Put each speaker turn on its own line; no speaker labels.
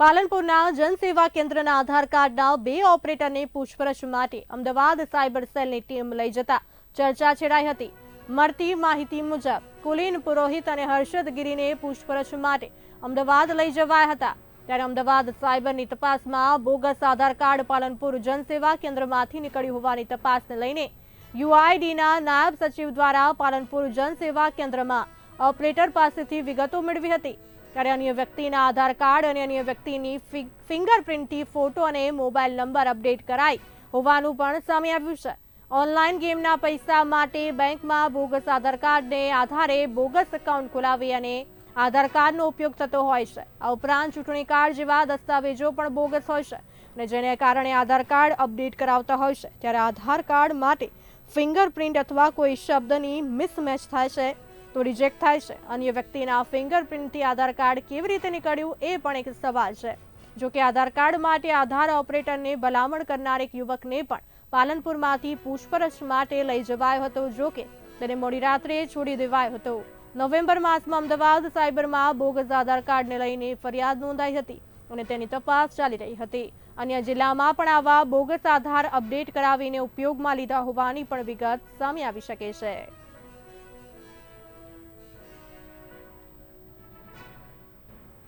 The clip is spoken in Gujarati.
પાલનપુરના જનસેવા કેન્દ્રના આધાર કાર્ડના બે ઓપરેટરને પૂછપરછ માટે અમદાવાદ સાયબર સેલની ટીમ લઈ જતા ચર્ચા છેડાઈ હતી. મળતી માહિતી મુજબ, કુલીન પુરોહિત અને હર્ષદ ગીરીને પૂછપરછ માટે અમદાવાદ લઈ જવાયા હતા. ત્યારે અમદાવાદ સાયબરની તપાસમાં બોગસ આધાર કાર્ડ પાલનપુર જનસેવા કેન્દ્રમાંથી નીકળ્યું હોવાની તપાસને લઈને યુઆઈડીના નાયબ સચિવ દ્વારા પાલનપુર જનસેવા કેન્દ્રમાં ઓપરેટર પાસેથી વિગતો મેળવી હતી. ત્યારે અન્ય વ્યક્તિના આધાર કાર્ડ અને અન્ય વ્યક્તિની ફિંગરપ્રિન્ટથી ફોટો અને મોબાઈલ નંબર અપડેટ કરાઈ હોવાનું પણ સામે આવ્યું છે. ઓનલાઈન ગેમના પૈસા માટે બેંકમાં બોગસ આધાર કાર્ડને આધારે બોગસ એકાઉન્ટ ખોલાવી અને આધાર કાર્ડનો ઉપયોગ થતો હોય છે. આ ઉપરાંત ચૂંટણી કાર્ડ જેવા દસ્તાવેજો પણ બોગસ હોય છે અને જેને કારણે આધાર કાર્ડ અપડેટ કરાવતા હોય છે. ત્યારે આધાર કાર્ડ માટે ફિંગરપ્રિન્ટ અથવા કોઈ શબ્દની મિસમેચ થાય છે તો રિજેક્ટ થાય છે. અન્ય વ્યક્તિના ફિંગરપ્રિન્ટથી આધાર કાર્ડ કેવી રીતે નીકળ્યું એ પણ એક સવાલ છે. જો કે આધાર કાર્ડ માટે આધાર ઓપરેટરને ભલામણ કરનાર એક યુવકને પણ પાલનપુરમાંથી પૂછપરછ માટે લઈ જવાયો હતો. જો કે તેને મોડી રાત્રે છોડી દેવાયો હતો. નવેમ્બર માસમાં અમદાવાદ સાયબરમાં બોગસ આધાર કાર્ડને લઈને ફરિયાદ નોંધાઈ હતી અને તેની તપાસ ચાલી રહી હતી. અન્ય જિલ્લામાં પણ આવા બોગસ આધાર અપડેટ કરાવીને ઉપયોગમાં લીધા હોવાની પણ વિગત સામે આવી શકે છે.